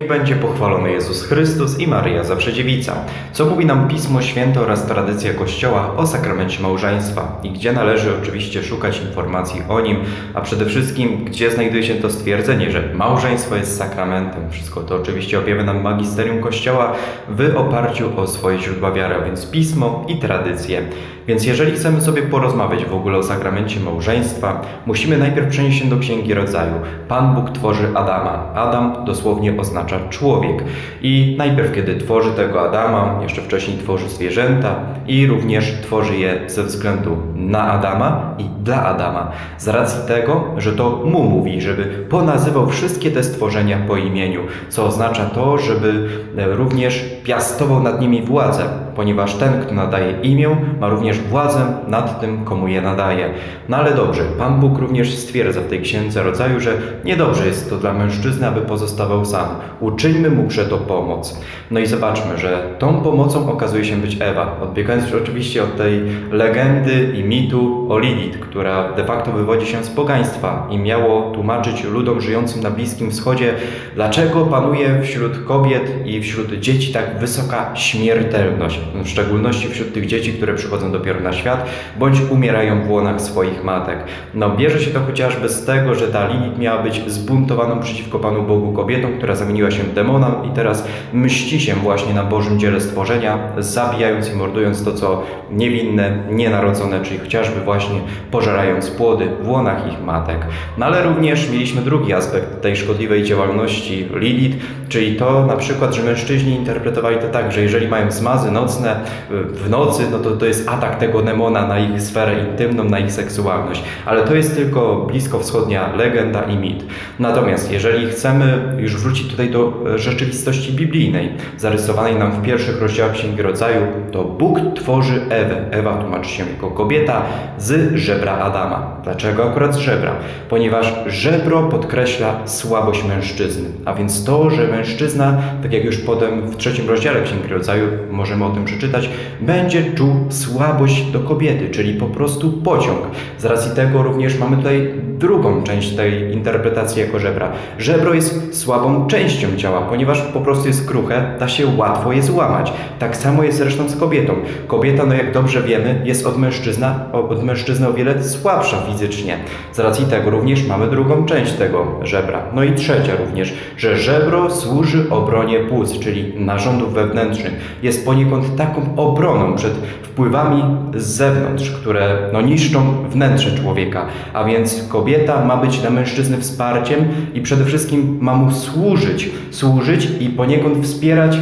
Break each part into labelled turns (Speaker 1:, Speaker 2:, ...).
Speaker 1: Będzie pochwalony Jezus Chrystus i Maryja Zawsze Dziewica. Co mówi nam Pismo Święte oraz tradycja Kościoła o sakramencie małżeństwa i gdzie należy oczywiście szukać informacji o nim, a przede wszystkim gdzie znajduje się to stwierdzenie, że małżeństwo jest sakramentem. Wszystko to oczywiście objawy nam magisterium Kościoła w oparciu o swoje źródła wiary, a więc Pismo i tradycje. Więc jeżeli chcemy sobie porozmawiać w ogóle o sakramencie małżeństwa, musimy najpierw przenieść się do Księgi Rodzaju. Pan Bóg tworzy Adama. Adam dosłownie oznacza człowiek. I najpierw, kiedy tworzy tego Adama, jeszcze wcześniej tworzy zwierzęta i również tworzy je ze względu na Adama i dla Adama. Z racji tego, że to mu mówi, żeby ponazywał wszystkie te stworzenia po imieniu, co oznacza to, żeby e, również piastował nad nimi władzę, ponieważ ten, kto nadaje imię, ma również władzę nad tym, komu je nadaje. No ale dobrze, Pan Bóg również stwierdza w tej księdze rodzaju, że niedobrze jest to dla mężczyzny, aby pozostawał sam. Uczyńmy mu przeto pomoc. No i zobaczmy, że tą pomocą okazuje się być Ewa. Odbiegając oczywiście od tej legendy i mitu o Lilith, która de facto wywodzi się z pogaństwa i miało tłumaczyć ludom żyjącym na Bliskim Wschodzie, dlaczego panuje wśród kobiet i wśród dzieci tak wysoka śmiertelność, w szczególności wśród tych dzieci, które przychodzą dopiero na świat, bądź umierają w łonach swoich matek. No bierze się to chociażby z tego, że ta Lilith miała być zbuntowaną przeciwko Panu Bogu kobietą, która zamieniła się w demona i teraz mści się właśnie na Bożym dziele stworzenia, zabijając i mordując to, co niewinne, nienarodzone, czyli chociażby właśnie pożerając płody w łonach ich matek. No ale również mieliśmy drugi aspekt tej szkodliwej działalności Lilith, czyli to na przykład, że mężczyźni interpretowali to tak, że jeżeli mają zmazy y, w nocy, no to to jest atak tego demona na ich sferę intymną, na ich seksualność. Ale to jest tylko bliskowschodnia legenda i mit. Natomiast jeżeli chcemy już wrócić tutaj do e, rzeczywistości biblijnej, zarysowanej nam w pierwszych rozdziałach Księgi Rodzaju, to Bóg tworzy Ewę. Ewa tłumaczy się jako kobieta z żebra Adama. Dlaczego akurat z żebra? Ponieważ żebro podkreśla słabość mężczyzny. A więc to, że mężczyzna, tak jak już potem w trzecim rozdziale Księgi Rodzaju możemy o tym przeczytać, będzie czuł słabość do kobiety, czyli po prostu pociąg. Z racji tego również mamy tutaj drugą część tej interpretacji jako żebra. Żebro jest słabą częścią ciała, ponieważ po prostu jest kruche, da się łatwo je złamać. Tak samo jest zresztą z kobietą. Kobieta, no jak dobrze wiemy, jest od, mężczyzna, od mężczyzny o wiele słabsza fizycznie. Z racji tego również mamy drugą część tego żebra. No i trzecia również, że żebro służy obronie płuc, czyli narządów wewnętrznych. Jest poniekąd taką obroną przed wpływami z zewnątrz, które no, niszczą wnętrze człowieka. A więc kobieta ma być dla mężczyzny wsparciem i przede wszystkim ma mu służyć, służyć i poniekąd wspierać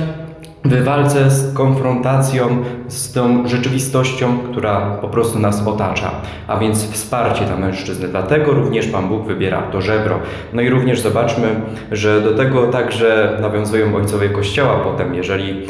Speaker 1: w walce z konfrontacją z tą rzeczywistością, która po prostu nas otacza, a więc wsparcie dla mężczyzny. Dlatego również Pan Bóg wybiera to żebro. No i również zobaczmy, że do tego także nawiązują ojcowie Kościoła potem, jeżeli y,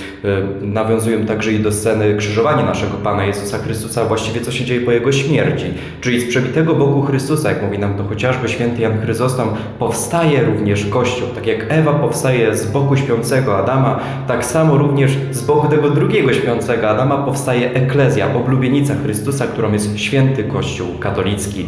Speaker 1: nawiązują także i do sceny krzyżowania naszego Pana Jezusa Chrystusa, właściwie co się dzieje po Jego śmierci. Czyli z przebitego Bogu Chrystusa, jak mówi nam to chociażby święty Jan Chryzostom, powstaje również Kościół. Tak jak Ewa powstaje z boku śpiącego Adama, tak samo również z boku tego drugiego śpiącego Adama powstaje eklezja, oblubienica Chrystusa, którą jest święty Kościół katolicki.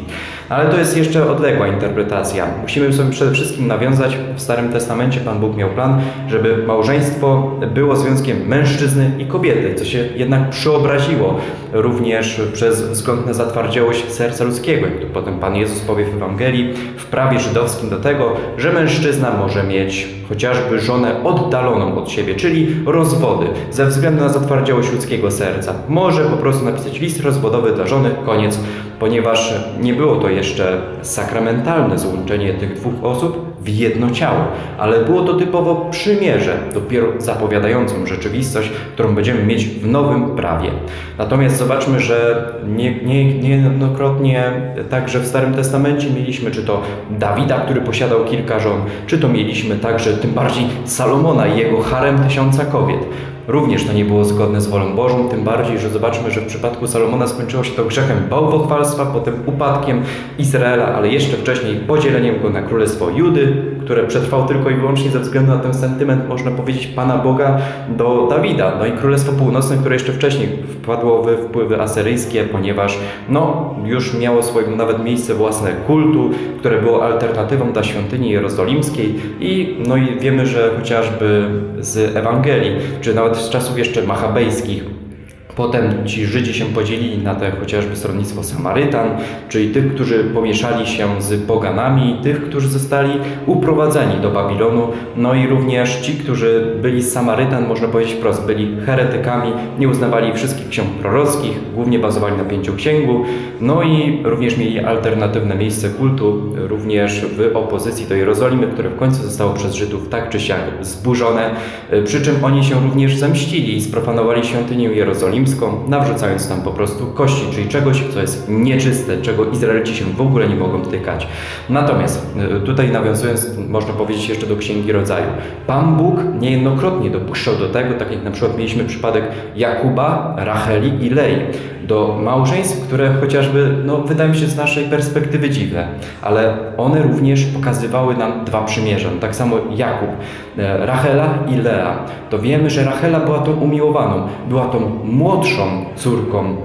Speaker 1: Ale to jest jeszcze odległa interpretacja. Musimy sobie przede wszystkim nawiązać, w Starym Testamencie Pan Bóg miał plan, żeby małżeństwo było związkiem mężczyzny i kobiety, co się jednak przeobraziło również przez wzgląd na zatwardziałość serca ludzkiego. Jak potem Pan Jezus powie w Ewangelii, w prawie żydowskim do tego, że mężczyzna może mieć chociażby żonę oddaloną od siebie, czyli rozwody, ze względu na zatwardziałość ludzkiego serca. Może po prostu napisać list rozwodowy dla żony, koniec, ponieważ nie było to jeszcze sakramentalne złączenie tych dwóch osób w jedno ciało, ale było to typowo przymierze, dopiero zapowiadającą rzeczywistość, którą będziemy mieć w nowym prawie. Natomiast zobaczmy, że nie, nie, niejednokrotnie także w Starym Testamencie mieliśmy czy to Dawida, który posiadał kilka żon, czy to mieliśmy także tym bardziej Salomona i jego harem tysiąca kobiet. Również to nie było zgodne z wolą Bożą, tym bardziej, że zobaczmy, że w przypadku Salomona skończyło się to grzechem bałwochwalstwa, potem upadkiem Izraela, ale jeszcze wcześniej podzieleniem go na królestwo Judy, które przetrwało tylko i wyłącznie ze względu na ten sentyment, można powiedzieć, Pana Boga do Dawida. No i Królestwo Północne, które jeszcze wcześniej wpadło w wpływy asyryjskie, ponieważ no, już miało swoje nawet miejsce własne kultu, które było alternatywą dla świątyni jerozolimskiej i no i wiemy, że chociażby z Ewangelii, czy nawet z czasów jeszcze machabejskich, Potem ci Żydzi się podzielili na te chociażby stronnictwo Samarytan, czyli tych, którzy pomieszali się z poganami, tych, którzy zostali uprowadzeni do Babilonu, no i również ci, którzy byli z Samarytan, można powiedzieć wprost, byli heretykami, nie uznawali wszystkich ksiąg prorockich, głównie bazowali na pięcioksięgu, no i również mieli alternatywne miejsce kultu, również w opozycji do Jerozolimy, które w końcu zostało przez Żydów tak czy siak zburzone, przy czym oni się również zemścili i sprofanowali świątynię jerozolimską, nawrzucając tam po prostu kości, czyli czegoś, co jest nieczyste, czego Izraelici się w ogóle nie mogą tykać. Natomiast y, tutaj nawiązując, można powiedzieć jeszcze do Księgi Rodzaju, Pan Bóg niejednokrotnie dopuszczał do tego, tak jak na przykład mieliśmy przypadek Jakuba, Racheli i Lei, do małżeństw, które chociażby, no wydają się z naszej perspektywy dziwne, ale one również pokazywały nam dwa przymierza. No, tak samo Jakub, e, Rachela i Lea. To wiemy, że Rachela była tą umiłowaną, była tą młodszą córką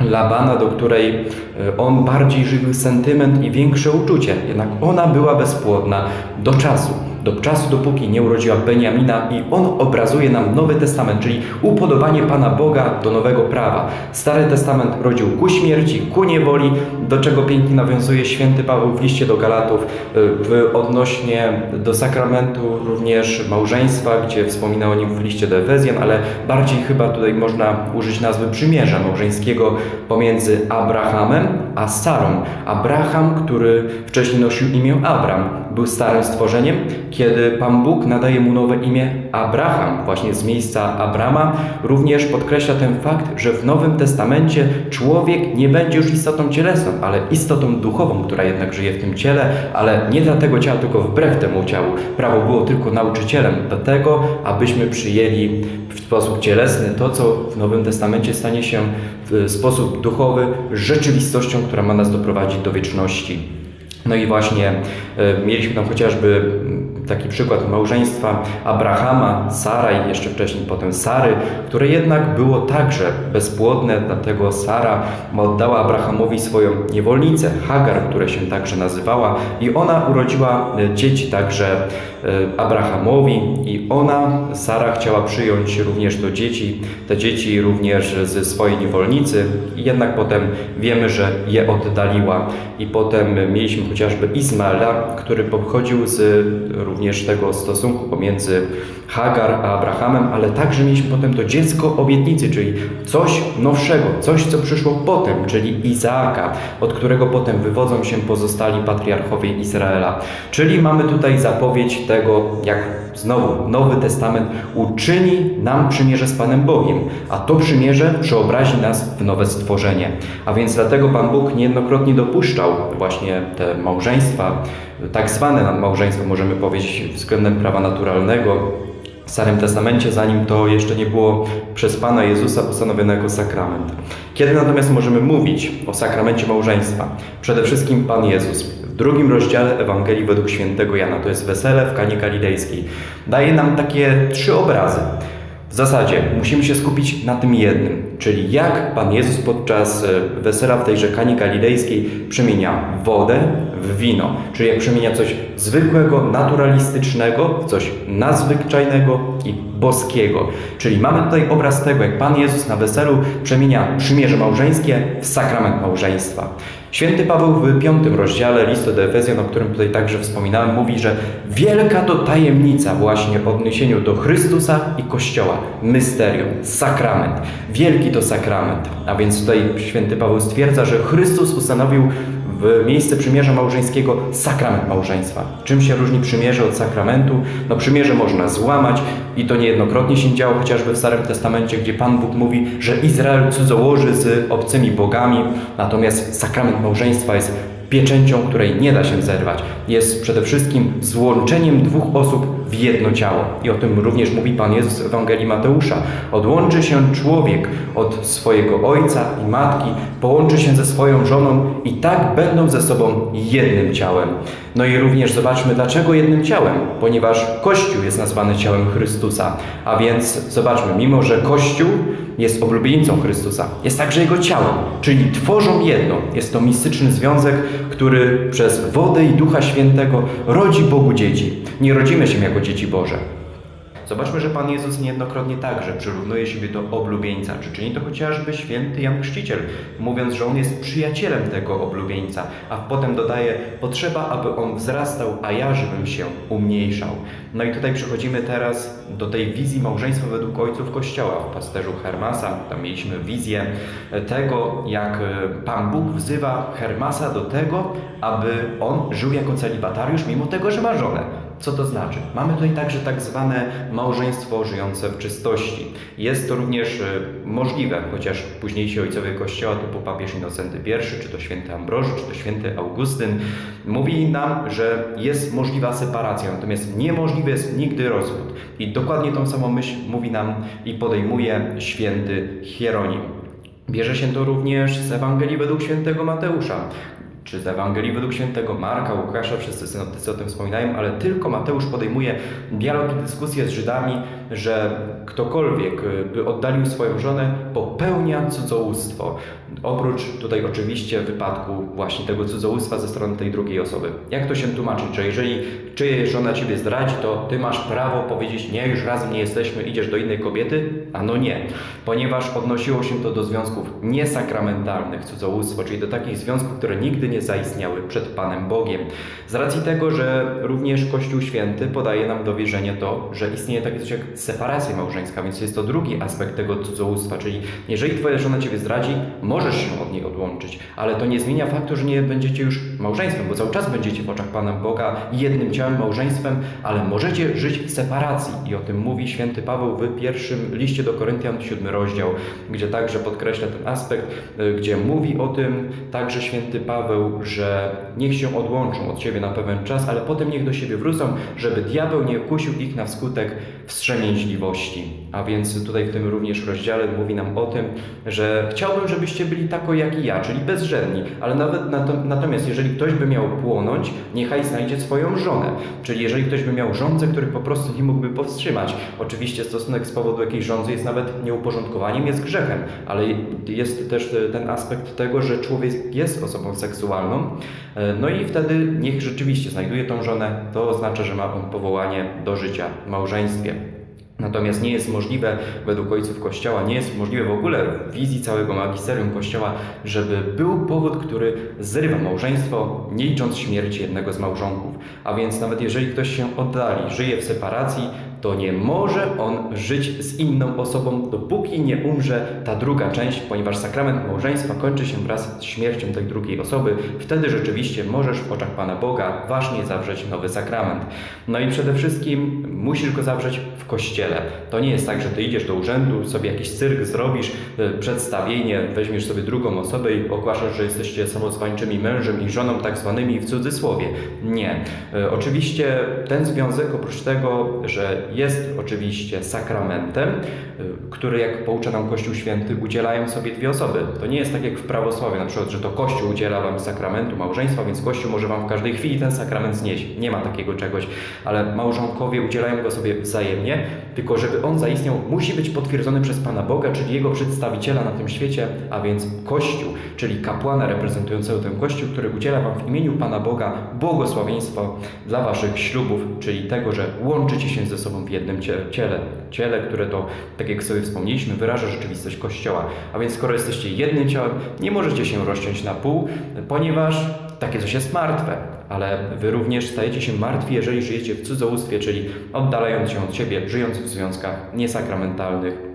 Speaker 1: Labana, do której e, on bardziej żywił sentyment i większe uczucie. Jednak ona była bezpłodna do czasu do czasu, dopóki nie urodziła Beniamina i on obrazuje nam Nowy Testament, czyli upodobanie Pana Boga do nowego prawa. Stary Testament rodził ku śmierci, ku niewoli, do czego pięknie nawiązuje święty Paweł w liście do Galatów w odnośnie do sakramentu również małżeństwa, gdzie wspomina o nim w liście do Efezjan, ale bardziej chyba tutaj można użyć nazwy przymierza małżeńskiego pomiędzy Abrahamem a Sarą. Abraham, który wcześniej nosił imię Abram, był starym stworzeniem, kiedy Pan Bóg nadaje mu nowe imię Abraham, właśnie z miejsca Abrama, również podkreśla ten fakt, że w Nowym Testamencie człowiek nie będzie już istotą cielesną, ale istotą duchową, która jednak żyje w tym ciele, ale nie dla tego ciała, tylko wbrew temu ciału. Prawo było tylko nauczycielem do tego, abyśmy przyjęli w sposób cielesny to, co w Nowym Testamencie stanie się w sposób duchowy rzeczywistością, która ma nas doprowadzić do wieczności. No i właśnie e, mieliśmy tam chociażby taki przykład małżeństwa Abrahama, Sara i jeszcze wcześniej potem Sary, które jednak było także bezpłodne, dlatego Sara oddała Abrahamowi swoją niewolnicę, Hagar, która się także nazywała i ona urodziła e, dzieci także e, Abrahamowi i ona, Sara chciała przyjąć również do dzieci, te dzieci również ze swojej niewolnicy jednak potem wiemy, że je oddaliła. I potem mieliśmy chociażby Izmaela, który pochodził z również tego stosunku pomiędzy Hagar a Abrahamem, ale także mieliśmy potem to dziecko obietnicy, czyli coś nowszego, coś co przyszło potem, czyli Izaaka, od którego potem wywodzą się pozostali patriarchowie Izraela. Czyli mamy tutaj zapowiedź tego, jak znowu Nowy Testament uczyni nam przymierze z Panem Bogiem, a to przymierze przeobrazi nas w nowe stworzenie. A więc dlatego Pan Bóg niejednokrotnie dopuszczał właśnie te małżeństwa, tak zwane małżeństwo, możemy powiedzieć, względem prawa naturalnego, w Starym Testamencie, zanim to jeszcze nie było przez Pana Jezusa postanowione jako sakrament. Kiedy natomiast możemy mówić o sakramencie małżeństwa? Przede wszystkim Pan Jezus. W drugim rozdziale Ewangelii według świętego Jana, to jest wesele w Kanie Galilejskiej, daje nam takie trzy obrazy. W zasadzie musimy się skupić na tym jednym, czyli jak Pan Jezus podczas e, wesela w tej rzekanie galilejskiej przemienia wodę w wino, czyli jak przemienia coś zwykłego, naturalistycznego w coś nadzwyczajnego i boskiego. Czyli mamy tutaj obraz tego, jak Pan Jezus na weselu przemienia przymierze małżeńskie w sakrament małżeństwa. Święty Paweł w piątym rozdziale listu do Efezjan, o którym tutaj także wspominałem, mówi, że wielka to tajemnica właśnie w odniesieniu do Chrystusa i Kościoła. Mysterium, sakrament. Wielki to sakrament. A więc tutaj święty Paweł stwierdza, że Chrystus ustanowił w miejsce przymierza małżeńskiego sakrament małżeństwa. Czym się różni przymierze od sakramentu? No przymierze można złamać i to niejednokrotnie się działo, chociażby w Starym Testamencie, gdzie Pan Bóg mówi, że Izrael cudzołoży z obcymi bogami, natomiast sakrament małżeństwa jest pieczęcią, której nie da się zerwać. Jest przede wszystkim złączeniem dwóch osób w jedno ciało. I o tym również mówi Pan Jezus w Ewangelii Mateusza. Odłączy się człowiek od swojego ojca i matki, połączy się ze swoją żoną i tak będą ze sobą jednym ciałem. No i również zobaczmy, dlaczego jednym ciałem? Ponieważ Kościół jest nazwany ciałem Chrystusa. A więc zobaczmy, mimo że Kościół jest oblubieńcą Chrystusa, jest także Jego ciałem, czyli tworzą jedno. Jest to mistyczny związek, który przez wodę i Ducha Świętego rodzi Bogu dzieci. Nie rodzimy się jako dzieci Boże. Zobaczmy, że Pan Jezus niejednokrotnie także przyrównuje siebie do oblubieńca. Czy czyni to chociażby święty Jan Chrzciciel, mówiąc, że on jest przyjacielem tego oblubieńca, a potem dodaje, potrzeba, aby on wzrastał, a ja, żebym się umniejszał. No i tutaj przechodzimy teraz do tej wizji małżeństwa według ojców Kościoła. W pasterzu Hermasa tam mieliśmy wizję tego, jak Pan Bóg wzywa Hermasa do tego, aby on żył jako celibatariusz, mimo tego, że ma żonę. Co to znaczy? Mamy tutaj także tak zwane małżeństwo żyjące w czystości. Jest to również e, możliwe, chociaż późniejsi ojcowie Kościoła, typu papież Innocenty I, czy to święty Ambroży, czy to święty Augustyn, mówi nam, że jest możliwa separacja, natomiast niemożliwy jest nigdy rozwód. I dokładnie tą samą myśl mówi nam i podejmuje święty Hieronim. Bierze się to również z Ewangelii według świętego Mateusza, czy z Ewangelii według świętego Marka, Łukasza, wszyscy synoptycy o tym wspominają, ale tylko Mateusz podejmuje dialog i dyskusję z Żydami, że ktokolwiek y, by oddalił swoją żonę, popełnia cudzołóstwo. Oprócz tutaj oczywiście wypadku właśnie tego cudzołóstwa ze strony tej drugiej osoby. Jak to się tłumaczy? Że jeżeli czyjeś żona ciebie zdradzi, to ty masz prawo powiedzieć, nie, już razem nie jesteśmy, idziesz do innej kobiety? A no nie, ponieważ odnosiło się to do związków niesakramentalnych, cudzołóstwo, czyli do takich związków, które nigdy nie zaistniały przed Panem Bogiem. Z racji tego, że również Kościół Święty podaje nam do wierzenia to, że istnieje takie coś jak separacja małżeńska, więc jest to drugi aspekt tego cudzołóstwa, czyli jeżeli twoja żona ciebie zdradzi, możesz się od niej odłączyć, ale to nie zmienia faktu, że nie będziecie już małżeństwem, bo cały czas będziecie w oczach Pana Boga jednym ciałem, małżeństwem, ale możecie żyć w separacji. I o tym mówi święty Paweł w pierwszym liście do Koryntian, siódmy rozdział, gdzie także podkreśla ten aspekt, y, gdzie mówi o tym także święty Paweł, że niech się odłączą od siebie na pewien czas, ale potem niech do siebie wrócą, żeby diabeł nie kusił ich na wskutek wstrzemięźliwości. A więc tutaj w tym również rozdziale mówi nam o tym, że chciałbym, żebyście byli tako jak i ja, czyli bezrzędni, ale nawet natomiast jeżeli ktoś by miał płonąć, niechaj znajdzie swoją żonę. Czyli jeżeli ktoś by miał żonę, który po prostu nie mógłby powstrzymać, oczywiście stosunek z powodu jakiejś żądzy jest nawet nieuporządkowaniem, jest grzechem, ale jest też ten aspekt tego, że człowiek jest osobą seksualną, no i wtedy niech rzeczywiście znajduje tą żonę, to oznacza, że ma on powołanie do życia w małżeństwie. Natomiast nie jest możliwe, według ojców Kościoła, nie jest możliwe w ogóle w wizji całego magisterium Kościoła, żeby był powód, który zrywa małżeństwo, nie licząc śmierci jednego z małżonków. A więc nawet jeżeli ktoś się oddali, żyje w separacji, to nie może on żyć z inną osobą, dopóki nie umrze ta druga część, ponieważ sakrament małżeństwa kończy się wraz z śmiercią tej drugiej osoby. Wtedy rzeczywiście możesz w oczach Pana Boga ważnie zawrzeć nowy sakrament. No i przede wszystkim musisz go zawrzeć w kościele. To nie jest tak, że ty idziesz do urzędu, sobie jakiś cyrk zrobisz, e, przedstawienie, weźmiesz sobie drugą osobę i ogłaszasz, że jesteście samozwańczymi mężem i żoną, tak zwanymi w cudzysłowie. Nie. E, oczywiście ten związek, oprócz tego, że jest oczywiście sakramentem, y, który, jak poucza nam Kościół Święty, udzielają sobie dwie osoby. To nie jest tak jak w prawosławiu, na przykład, że to Kościół udziela wam sakramentu małżeństwa, więc Kościół może wam w każdej chwili ten sakrament znieść. Nie ma takiego czegoś, ale małżonkowie udzielają go sobie wzajemnie, tylko żeby on zaistniał, musi być potwierdzony przez Pana Boga, czyli jego przedstawiciela na tym świecie, a więc Kościół, czyli kapłana reprezentującego ten Kościół, który udziela wam w imieniu Pana Boga błogosławieństwo dla waszych ślubów, czyli tego, że łączycie się ze sobą w jednym ciele. Ciele, które to, tak jak sobie wspomnieliśmy, wyraża rzeczywistość Kościoła. A więc skoro jesteście jednym ciałem, nie możecie się rozciąć na pół, ponieważ takie coś jest martwe. Ale wy również stajecie się martwi, jeżeli żyjecie w cudzołóstwie, czyli oddalając się od siebie, żyjąc w związkach niesakramentalnych,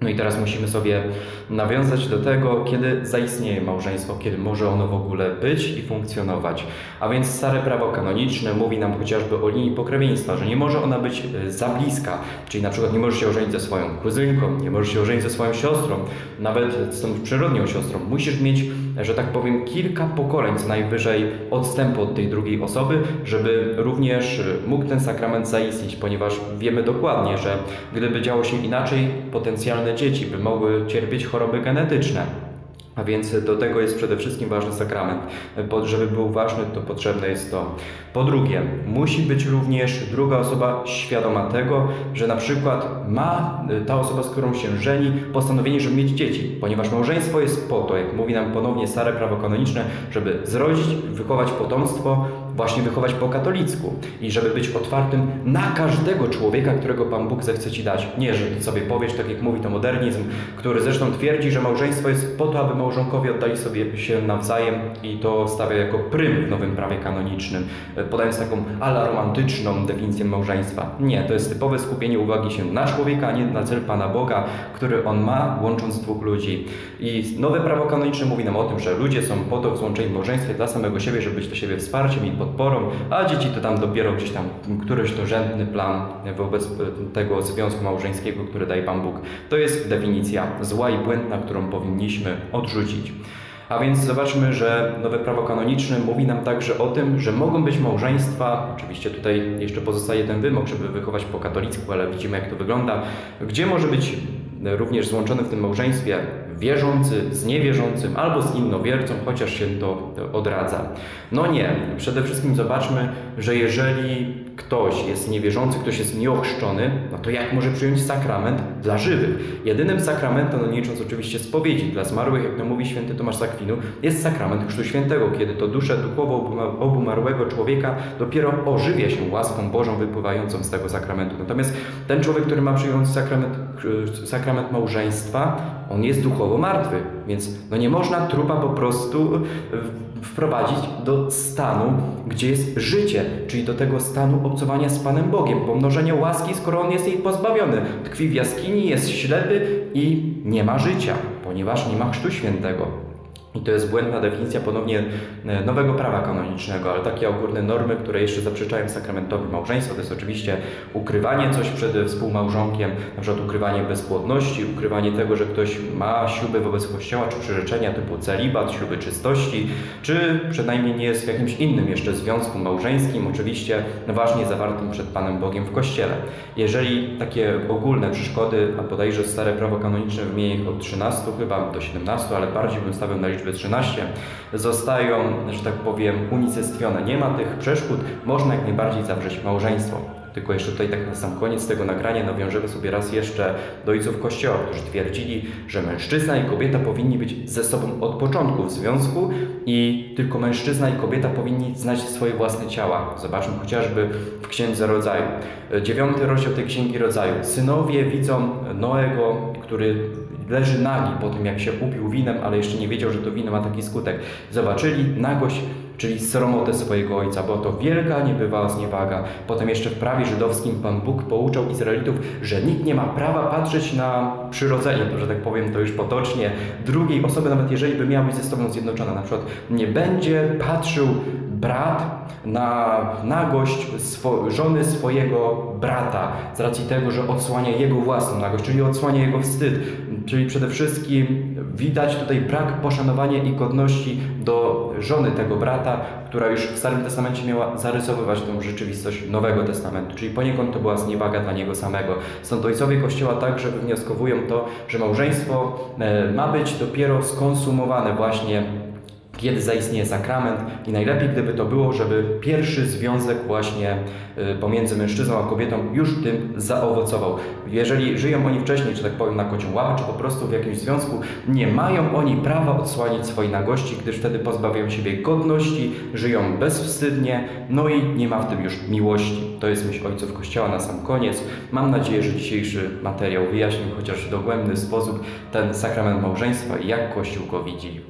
Speaker 1: no i teraz musimy sobie nawiązać do tego, kiedy zaistnieje małżeństwo, kiedy może ono w ogóle być i funkcjonować. A więc stare prawo kanoniczne mówi nam chociażby o linii pokrewieństwa, że nie może ona być e, za bliska, czyli na przykład nie możesz się ożenić ze swoją kuzynką, nie możesz się ożenić ze swoją siostrą, nawet z tą przyrodnią siostrą. Musisz mieć że tak powiem, kilka pokoleń co najwyżej odstępu od tej drugiej osoby, żeby również mógł ten sakrament zaistnieć, ponieważ wiemy dokładnie, że gdyby działo się inaczej, potencjalne dzieci by mogły cierpieć choroby genetyczne. A więc do tego jest przede wszystkim ważny sakrament. Żeby był ważny, to potrzebne jest to. Po drugie, musi być również druga osoba świadoma tego, że na przykład ma y, ta osoba, z którą się żeni, postanowienie, żeby mieć dzieci, ponieważ małżeństwo jest po to, jak mówi nam ponownie stare prawo kanoniczne, żeby zrodzić, wychować potomstwo, właśnie wychować po katolicku i żeby być otwartym na każdego człowieka, którego Pan Bóg zechce Ci dać. Nie, że Ty sobie powiesz, tak jak mówi to modernizm, który zresztą twierdzi, że małżeństwo jest po to, aby małżonkowie oddali sobie się nawzajem i to stawia jako prym w nowym prawie kanonicznym, e, podając taką ala romantyczną definicję małżeństwa. Nie, to jest typowe skupienie uwagi się na człowieka, a nie na cel Pana Boga, który On ma, łącząc dwóch ludzi. I nowe prawo kanoniczne mówi nam o tym, że ludzie są po to w małżeństwie dla samego siebie, żeby być do siebie wsparciem i podporą, a dzieci to tam dopiero gdzieś tam któryś to rzędny plan wobec e, tego związku małżeńskiego, który daje Pan Bóg. To jest definicja zła i błędna, którą powinniśmy odrzucić. A więc zobaczmy, że nowe prawo kanoniczne mówi nam także o tym, że mogą być małżeństwa, oczywiście tutaj jeszcze pozostaje ten wymóg, żeby wychować po katolicku, ale widzimy jak to wygląda, gdzie może być również złączony w tym małżeństwie wierzący z niewierzącym albo z innowiercą, chociaż się to odradza. No nie, przede wszystkim zobaczmy, że jeżeli ktoś jest niewierzący, ktoś jest nieochrzczony, no to jak może przyjąć sakrament dla żywych? Jedynym sakramentem, no nie licząc oczywiście spowiedzi dla zmarłych, jak to mówi święty Tomasz z Akwinu, jest sakrament Chrztu Świętego, kiedy to duszę duchowo obuma- obumarłego człowieka dopiero ożywia się łaską Bożą wypływającą z tego sakramentu. Natomiast ten człowiek, który ma przyjąć sakrament, sakrament małżeństwa, on jest duchowo martwy, więc no nie można trupa po prostu e, wprowadzić do stanu, gdzie jest życie, czyli do tego stanu obcowania z Panem Bogiem, pomnożenia łaski, skoro on jest jej pozbawiony. Tkwi w jaskini, jest ślepy i nie ma życia, ponieważ nie ma Chrztu Świętego. I to jest błędna definicja ponownie e, nowego prawa kanonicznego, ale takie ogólne normy, które jeszcze zaprzeczają sakramentowi małżeństwa, to jest oczywiście ukrywanie coś przed współmałżonkiem, na przykład ukrywanie bezpłodności, ukrywanie tego, że ktoś ma śluby wobec Kościoła, czy przyrzeczenia typu celibat, śluby czystości, czy przynajmniej nie jest w jakimś innym jeszcze związku małżeńskim, oczywiście ważnie zawartym przed Panem Bogiem w Kościele. Jeżeli takie ogólne przeszkody, a bodajże stare prawo kanoniczne wymienia ich od 13 chyba do 17, ale bardziej bym stawiał na liczbę 13, zostają, że tak powiem, unicestwione. Nie ma tych przeszkód, można jak najbardziej zawrzeć małżeństwo. Tylko jeszcze tutaj tak na sam koniec tego nagrania nawiążemy sobie raz jeszcze do ojców Kościoła, którzy twierdzili, że mężczyzna i kobieta powinni być ze sobą od początku w związku i tylko mężczyzna i kobieta powinni znać swoje własne ciała. Zobaczmy chociażby w Księdze Rodzaju. Dziewiąty rozdział tej Księgi Rodzaju. Synowie widzą Noego, który leży nagi po tym, jak się upił winem, ale jeszcze nie wiedział, że to wino ma taki skutek. Zobaczyli nagość, czyli sromotę swojego ojca, bo to wielka niebywała zniewaga. Potem jeszcze w prawie żydowskim Pan Bóg pouczał Izraelitów, że nikt nie ma prawa patrzeć na przyrodzenie, że tak powiem to już potocznie, drugiej osoby, nawet jeżeli by miała być ze sobą zjednoczona. Na przykład nie będzie patrzył brat na nagość swo- żony swojego brata z racji tego, że odsłania jego własną nagość, czyli odsłania jego wstyd. Czyli przede wszystkim widać tutaj brak poszanowania i godności do żony tego brata, która już w Starym Testamencie miała zarysowywać tą rzeczywistość Nowego Testamentu, czyli poniekąd to była zniewaga dla niego samego. Stąd ojcowie Kościoła także wywnioskowują to, że małżeństwo e, ma być dopiero skonsumowane właśnie kiedy zaistnieje sakrament i najlepiej gdyby to było, żeby pierwszy związek właśnie y, pomiędzy mężczyzną a kobietą już tym zaowocował. Jeżeli żyją oni wcześniej, czy tak powiem, na kocią łapę, czy po prostu w jakimś związku, nie mają oni prawa odsłaniać swojej nagości, gdyż wtedy pozbawiają siebie godności, żyją bezwstydnie, no i nie ma w tym już miłości. To jest myśl ojców Kościoła na sam koniec. Mam nadzieję, że dzisiejszy materiał wyjaśnił chociaż w dogłębny sposób ten sakrament małżeństwa i jak Kościół go widzi.